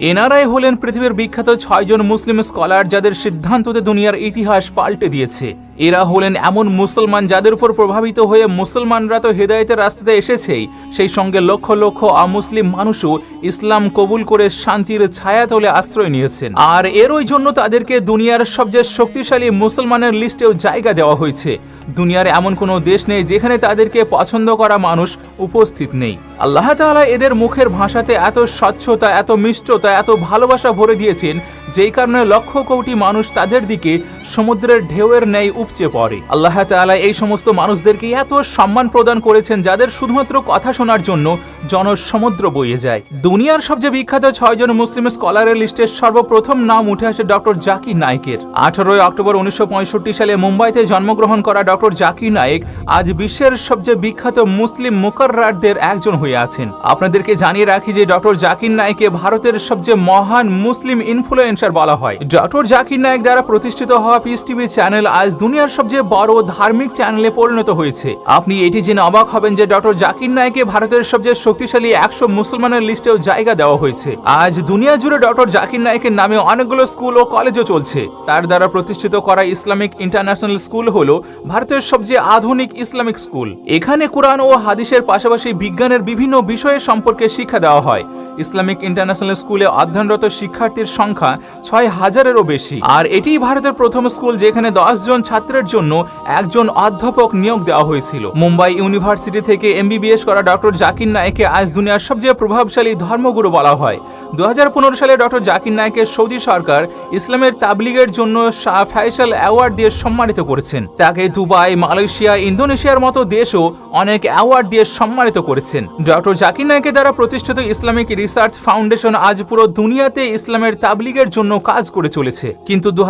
এনারাই হলেন পৃথিবীর বিখ্যাত ছয়জন মুসলিম স্কলার যাদের সিদ্ধান্ততে দুনিয়ার ইতিহাস পাল্টে দিয়েছে। এরা হলেন এমন মুসলমান যাদের উপর প্রভাবিত হয়ে মুসলমানরা তো হেদায়েতের রাস্তাতে এসেছেই। সেই সঙ্গে লক্ষ লক্ষ অমুসলিম মানুষও ইসলাম কবুল করে শান্তির ছায়াতলে আশ্রয় নিয়েছেন। আর এরই জন্য তাদেরকে দুনিয়ার সবচেয়ে শক্তিশালী মুসলমানের লিস্টেও জায়গা দেওয়া হয়েছে। দুনিয়ার এমন কোনো দেশ নেই যেখানে তাদেরকে পছন্দ করা মানুষ উপস্থিত নেই। আল্লাহ তাআলা এদের মুখের ভাষাতে এত স্বচ্ছতা, এত মিষ্টতা এত ভালোবাসা ভরে দিয়েছেন, যেই কারণে লক্ষ কোটি মানুষ তাদের দিকে সমুদ্রের ঢেউয়ের ন্যায় উপচে পড়ে। আল্লাহ তাআলা এই সমস্ত মানুষদেরকে এত সম্মান প্রদান করেছেন, যাদের শুধুমাত্র কথা শোনার জন্য জনসমুদ্র বয়ে যায়। দুনিয়ার সবচেয়ে বিখ্যাত ছয়জন মুসলিম স্কলারের লিস্টে সর্বপ্রথম নাম উঠে আসে ডক্টর জাকির নায়কের। আঠারোই অক্টোবর উনিশশো পঁয়ষট্টি সালে মুম্বাইতে জন্মগ্রহণ করা ডক্টর জাকির নায়েক আজ বিশ্বের সবচেয়ে বিখ্যাত মুসলিম মুকাররারদের একজন হয়ে আছেন। আপনাদেরকে জানিয়ে রাখি যে ডক্টর জাকির নায়েককে ভারতের সবচেয়ে মহান মুসলিম ইনফ্লুয়েন্সার বলা হয়। ডক্টর জাকির নায়ক দ্বারা প্রতিষ্ঠিত হওয়া পিস টিভি চ্যানেল আজ দুনিয়ার সবচেয়ে বড় ধার্মিক চ্যানেলে পরিণত হয়েছে। আপনি এটি জেনে অবাক হবেন যে ডক্টর জাকির নায়েককে ভারতের সবচেয়ে শক্তিশালী একশো মুসলমানের লিস্টেও জায়গা দেওয়া হয়েছে। আজ দুনিয়া জুড়ে ডক্টর জাকির নায়কের নামে অনেকগুলো স্কুল ও কলেজও চলছে। তার দ্বারা প্রতিষ্ঠিত করা ইসলামিক ইন্টারন্যাশনাল স্কুল হলো ভারতের সবচেয়ে আধুনিক ইসলামিক স্কুল এখানে কোরআন ও হাদিসের পাশাপাশি বিজ্ঞানের বিভিন্ন বিষয়ের সম্পর্কে শিক্ষা দেওয়া হয়। ইসলামিক ইন্টারন্যাশনাল স্কুলে অধ্যয়নরত শিক্ষার্থীর সংখ্যা ছয় হাজারেরও বেশি। আর এটিই ভারতের প্রথম স্কুল যেখানে দশ জন ছাত্রের জন্য একজন অধ্যাপক নিয়োগ দেওয়া হয়েছিল। মুম্বাই ইউনিভার্সিটি থেকে এমবিবিএস করা ডক্টর জাকির নায়েককে আজ দুনিয়ার সবচেয়ে প্রভাবশালী ধর্মগুরু বলা হয়। দুহাজার পনেরো সালে ডক্টর জাকির নায়েককে সৌদি সরকার ইসলামের তাবলিগের জন্য শাহ ফ্যাইসাল অ্যাওয়ার্ড দিয়ে সম্মানিত করেছেন। তাকে দুবাই, মালয়েশিয়া, ইন্দোনেশিয়ার মতো দেশও অনেক অ্যাওয়ার্ড দিয়ে সম্মানিত করেছেন। ডক্টর জাকির নায়েকের দ্বারা প্রতিষ্ঠিত ইসলামিক রিসার্চ ফাউন্ডেশন আজ পুরো দুনিয়াতে ইসলামের তাবলিগের জন্য কাজ করে চলেছে। কিন্তু দু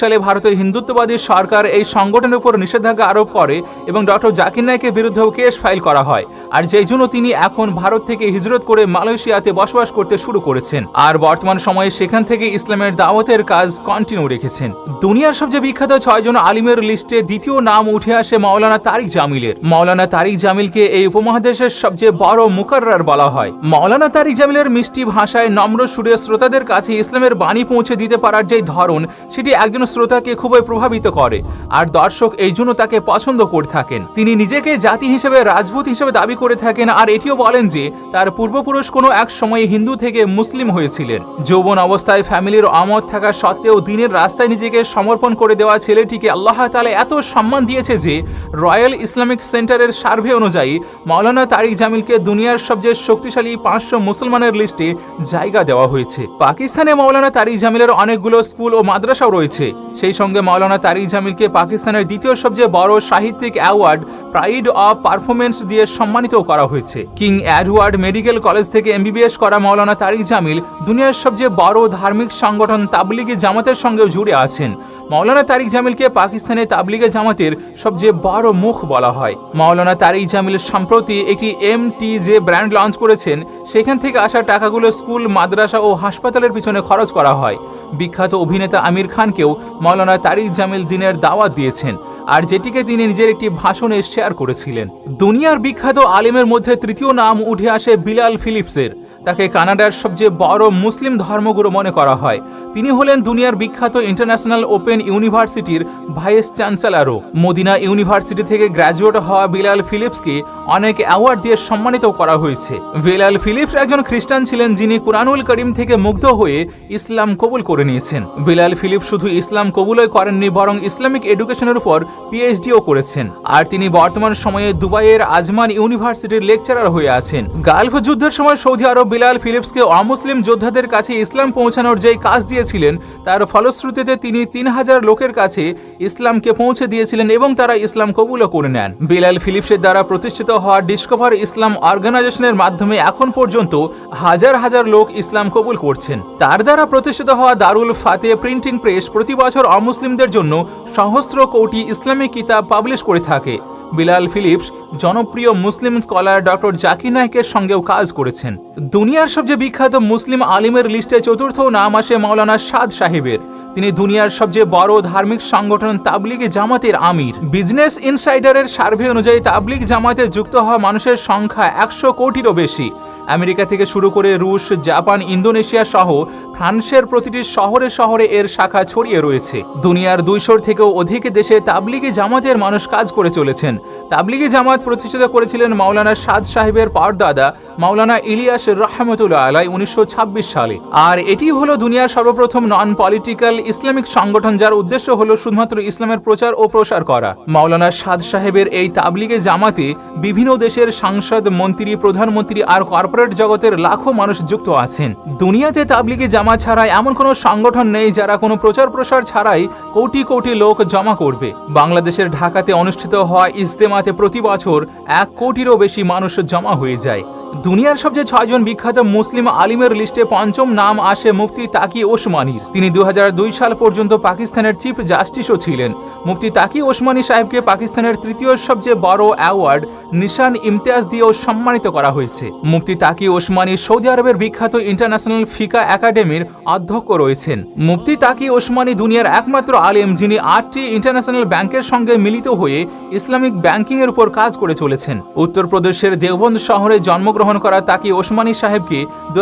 সালে ভারতের হিন্দুত্ববাদী সরকার এই সংগঠনের উপর নিষেধাজ্ঞা আরোপ করে এবং ডক্টর জাকির নায়েকের বিরুদ্ধেও কেস ফাইল করা হয়। আর যেই জন্য তিনি এখন ভারত থেকে হিজরত করে মালয়েশিয়াতে বসবাস করতে শুরু করেছেন। আর বর্তমান সময়ে সেখান থেকে ইসলামের দাওয়াতের কাজ কন্টিনিউ রেখেছেন। দুনিয়ার সবচেয়ে বিখ্যাত ছয়জন আলিমের লিস্টে দ্বিতীয় নাম উঠে আসে মাওলানা তারিক জামিলের। মাওলানা তারিক জামিলকে এই উপমহাদেশের সবচেয়ে বড় মুকাররার বলা হয়। মাওলানা তারিক জামিলের মিষ্টি ভাষায় নম্র সুরে শ্রোতাদের কাছে ইসলামের বাণী পৌঁছে দিতে পারার যে ধরন, সেটি একজন শ্রোতাকে খুবই প্রভাবিত করে। আর দর্শক এই জন্য তাকে পছন্দ করে থাকেন। তিনি নিজেকে জাতি হিসেবে রাজভূত হিসেবে দাবি করে থাকেন আর এটিও বলেন যে, তার পূর্বপুরুষ কোনো এক সময় হিন্দু থেকে মুসলিম হয়েছিলেন। যৌবন অবস্থায় ফ্যামিলির আমত থাকা সত্ত্বেও দিনের রাস্তায় নিজেকে সমর্পণ করে দেওয়া ছেলেটিকে আল্লাহ তালা এত সম্মান দিয়েছে যে, রয়্যাল ইসলামিক সেন্টারের সার্ভে অনুযায়ী, মাওলানা তারিক জামিলকে দুনিয়ার সবচেয়ে শক্তিশালী পাঁচশো মুসলমানের লিস্টে জায়গা দেওয়া হয়েছে। পাকিস্তানে মাওলানা তারিক জামিলের অনেকগুলো স্কুল ও মাদ্রাসাও রয়েছে। সেই সঙ্গে মাওলানা তারিক জামিলকে পাকিস্তানের দ্বিতীয় সবচেয়ে বড় সাহিত্যিক অ্যাওয়ার্ড, প্রাইড অফ পারফরমেন্স দিয়ে সম্মানিত করা হয়েছে। কিং অ্যাডওয়ার্ড মেডিকেল কলেজ থেকে এমবিবিএস করা মাওলানা তারিক জামিল দুনিয়ার সবচেয়ে বড় ধার্মিক সংগঠন তাবলিগি জামাতের সঙ্গেও জুড়ে আছেন। মাওলানা তারিক জামিলকে পাকিস্তানের তাবলিগে জামাতের সবচেয়ে বড় মুখ বলা হয়। মাওলানা তারিক জামিল সম্প্রতি একটি এম টি যে ব্র্যান্ড লঞ্চ করেছেন। সেখান থেকে আসা টাকাগুলো স্কুল, মাদ্রাসা ও হাসপাতালের পিছনে খরচ করা হয়। বিখ্যাত অভিনেতা আমির খানকেও মাওলানা তারিক জামিল দিনের দাওয়াত দিয়েছেন আর যেটিকে তিনি নিজের একটি ভাষণে শেয়ার করেছিলেন। দুনিয়ার বিখ্যাত আলিমের মধ্যে তৃতীয় নাম উঠে আসে বিলাল ফিলিপসের। তাকে কানাডার সবচেয়ে বড় মুসলিম ধর্মগুরু মনে করা হয়। তিনি হলেন দুনিয়ার বিখ্যাত ইন্টারন্যাশনাল ওপেন ইউনিভার্সিটির ভাইস চ্যান্সেলারও। মদিনা ইউনিভার্সিটি থেকে গ্র্যাজুয়েট হওয়া বিলাল ফিলিপসকে অনেক অ্যাওয়ার্ড দিয়ে সম্মানিত করা হয়েছে। বিলাল ফিলিপস একজন খ্রিস্টান ছিলেন যিনি কুরআনুল করিম থেকে মুগ্ধ হয়ে ইসলাম কবুল করে নিয়েছেন। বিলাল ফিলিপ শুধু ইসলাম কবুলই করেননি, বরং ইসলামিক এডুকেশনের উপর পিএইচডিও করেছেন। আর তিনি বর্তমান সময়ে দুবাইয়ের আজমান ইউনিভার্সিটির লেকচারার হয়ে আছেন। গালফ যুদ্ধের সময় সৌদি আরব বিলাল ফিলিপসকে অমুসলিম যোদ্ধাদের কাছে ইসলাম পৌঁছানোর যেই কাজ দিয়েছিলেন, তার ফলশ্রুতিতে তিনি তিন হাজার লোকের কাছে ইসলামকে পৌঁছে দিয়েছিলেন এবং তারা ইসলাম কবুলও করে নেন। বিলাল ফিলিপসের দ্বারা প্রতিষ্ঠিত হওয়া ডিসকভার ইসলাম অর্গানাইজেশনের মাধ্যমে এখন পর্যন্ত হাজার হাজার লোক ইসলাম কবুল করছেন। তার দ্বারা প্রতিষ্ঠিত হওয়া দারুল ফাতে প্রিন্টিং প্রেস প্রতি বছর অমুসলিমদের জন্য সহস্র কোটি ইসলামিক কিতাব পাবলিশ করে থাকে। বিলাল ফিলিপস, জনপ্রিয় মুসলিম স্কলার ডক্টর জাকির নায়কের সঙ্গেও কাজ করেছেন। দুনিয়ার সবচেয়ে বিখ্যাত মুসলিম আলিমের লিস্টে চতুর্থ নাম আসে মাওলানা সাদ সাহেবের। তিনি দুনিয়ার সবচেয়ে বড় ধার্মিক সংগঠন তাবলিগ জামাতের আমির। বিজনেস ইনসাইডারের সার্ভে অনুযায়ী তাবলিগ জামাতে যুক্ত হওয়া মানুষের সংখ্যা একশো কোটিরও বেশি। আমেরিকা থেকে শুরু করে রুশ, জাপান, ইন্দোনেশিয়া সহ ফ্রান্সের প্রতিটি শহরে শহরে এর শাখা ছড়িয়ে রয়েছে। দুনিয়ার দুইশোর থেকেও অধিক দেশে তাবলিগি জামাতের মানুষ কাজ করে চলেছেন। তাবলিগি জামাত প্রতিষ্ঠিত করেছিলেন মাওলানা সাদ সাহেবের পরদাদা মাওলানা ইলিয়াস রহমতুল্লাহ আলাই উনিশশো সালে। আর এটি হলো দুনিয়ার সর্বপ্রথম নন পলিটিক্যাল ইসলামিক সংগঠন যার উদ্দেশ্য হলো শুধুমাত্র ইসলামের প্রচার ও প্রসার করা। মাওলানা সাদ সাহেবের এই তাবলিগে জামাতে বিভিন্ন দেশের সাংসদ, মন্ত্রী, প্রধানমন্ত্রী আর কর্পোরেট জগতের লাখো মানুষ যুক্ত আছেন। দুনিয়াতে তাবলিগে জামা ছাড়াই এমন কোনো সংগঠন নেই যারা কোনো প্রচার প্রসার ছাড়াই কোটি কোটি লোক জমা করবে। বাংলাদেশের ঢাকাতে অনুষ্ঠিত হওয়া ইজতেমাতে প্রতি বছর এক কোটিরও বেশি মানুষ জমা হয়ে যায়। দুনিয়ার সবচেয়ে ছয়জন বিখ্যাত মুসলিম আলিমের লিস্টে পঞ্চম নাম আসে মুফতি তাকি ওসমানীর। তিনি দু সাল পর্যন্ত পাকিস্তানের চিফ জাস্টিসও ছিলেন। মুফতি তাকি ওসমানী সাহেবকে পাকিস্তানের তৃতীয় সবচেয়ে বড় অ্যাওয়ার্ড নিশান ইমতিয়াজ দিয়েও সম্মানিত করা হয়েছে। মুফতি তাকি ওসমানী সৌদি আরবের বিখ্যাত ইন্টারন্যাশনাল ফিকা একাডেমির অধ্যক্ষ রয়েছেন। মুফতি তাকি ওসমানী দুনিয়ার একমাত্র আলিম, যিনি আটটি ইন্টারন্যাশনাল ব্যাংকের সঙ্গে মিলিত হয়ে ইসলামিক ব্যাংকিং এর উপর কাজ করে চলেছেন। উত্তরপ্রদেশের দেওবন্দ শহরে জন্মগ্রহণ করা তাকি ওসমানী সাহেবকে দু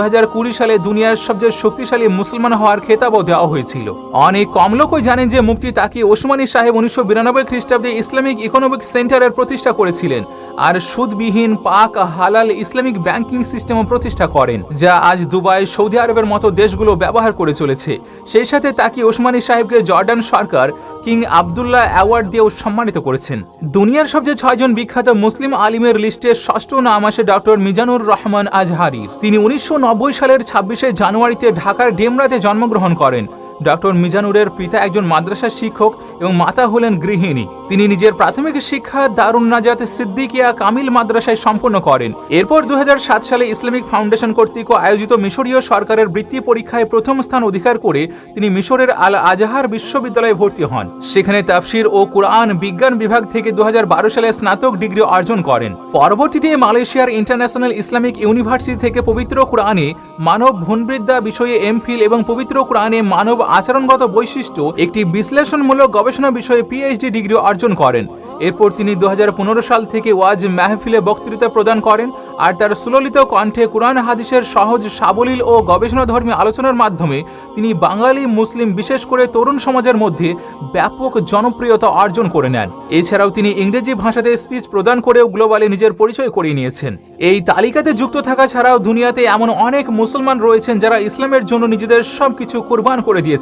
সালে দুনিয়ার সবচেয়ে শক্তিশালী মুসলমান হওয়ার খেতাবও দেওয়া হয়েছিল। অনেক কম লোকই জানেন যে মুক্তি তাকি ওসমানী সাহেব উনিশশো বিরানব্বই খ্রিস্টাব্দে ইসলামিক ইকোনমিক সেন্টারের প্রতিষ্ঠা করেছিলেন আর সুদবিহীন পাক হালাল ইসলামিক ব্যাংকিং সিস্টেমও প্রতিষ্ঠা করেন, যা আজ দুবাই, সৌদি আরবের মতো দেশগুলো ব্যবহার করে চলেছে। সেই সাথে তাকি ওসমানী সাহেবকে জর্ডান সরকার কিং আবদুল্লাহ অ্যাওয়ার্ড দিয়েও সম্মানিত করেছেন। দুনিয়ার সবচেয়ে ছয়জন বিখ্যাত মুসলিম আলিমের লিস্টে ষষ্ঠ নাম আসে ডক্টর মিজানুর রহমান আজহারির তিনি উনিশশো নব্বই সালের ছাব্বিশে জানুয়ারিতে ঢাকার ডেমরাতে জন্মগ্রহণ করেন। ডক্টর মিজানুরের পিতা একজন মাদ্রাসা শিক্ষক এবং মাতা হলেন গৃহিণী। তিনি নিজের প্রাথমিক শিক্ষা দারুণ নাজাত সিদ্দিকিয়া কামিল মাদ্রাসায় সম্পন্ন করেন। এরপর দুহাজার সাত সালে ইসলামিক ফাউন্ডেশন কর্তৃক আয়োজিত মিশরীয় সরকারের বৃত্তি পরীক্ষায় প্রথম স্থান অধিকার করে তিনি মিশরের আল আজাহার বিশ্ববিদ্যালয়ে ভর্তি হন। সেখানে তাফসির ও কোরআন বিজ্ঞান বিভাগ থেকে দু হাজার বারো সালে স্নাতক ডিগ্রি অর্জন করেন। পরবর্তীতে মালয়েশিয়ার ইন্টারন্যাশনাল ইসলামিক ইউনিভার্সিটি থেকে পবিত্র কোরআনে মানব ভূনবিদ্যা বিষয়ে এমফিল এবং পবিত্র কোরআনে মানব আচরণগত বৈশিষ্ট্য একটি বিশ্লেষণমূলক গবেষণা বিষয়ে পিএইচডি ডিগ্রি অর্জন করেন। এরপর তিনি দু হাজার পনেরো সাল থেকে ওয়াজ মাহফিলে বক্তৃতা প্রদান করেন আর তার সুললিত কণ্ঠে কোরআন হাদিসের সহজ সাবলীল ও গবেষণাধর্মী আলোচনার মাধ্যমে তিনি বাঙালি, মুসলিম বিশেষ করে তরুণ সমাজের মধ্যে ব্যাপক জনপ্রিয়তা অর্জন করে নেন। এছাড়াও তিনি ইংরেজি ভাষাতে স্পিচ প্রদান করেও গ্লোবালে নিজের পরিচয় করিয়ে নিয়েছেন। এই তালিকাতে যুক্ত থাকা ছাড়াও দুনিয়াতে এমন অনেক মুসলমান রয়েছেন যারা ইসলামের জন্য নিজেদের সবকিছু কোরবান করে দিয়েছেন।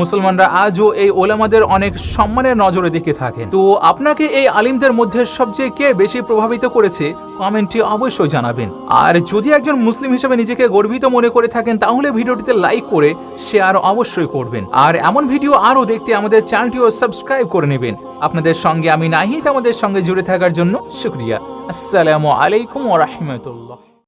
মুসলমানরা আজও এই ওলামাদের অনেক সম্মানের নজরে দেখে থাকেন। তো আপনাকে এই আলিমদের মধ্যে সবচেয়ে কে বেশি প্রভাবিত করেছে, কমেন্টে অবশ্যই জানাবেন। আর যদি একজন মুসলিম হিসেবে নিজেকে গর্বিত মনে করে থাকেন, তাহলে ভিডিওটিতে লাইক করে শেয়ার অবশ্যই করবেন। আর এমন ভিডিও আরও দেখতে আমাদের চ্যানেলটিও সাবস্ক্রাইব করে নেবেন। আপনাদের সঙ্গে আমি নাহিদ, আমাদের সঙ্গে জুড়ে থাকার জন্য শুক্রিয়া। আসসালামু আলাইকুম ওরহমতুল্লাহ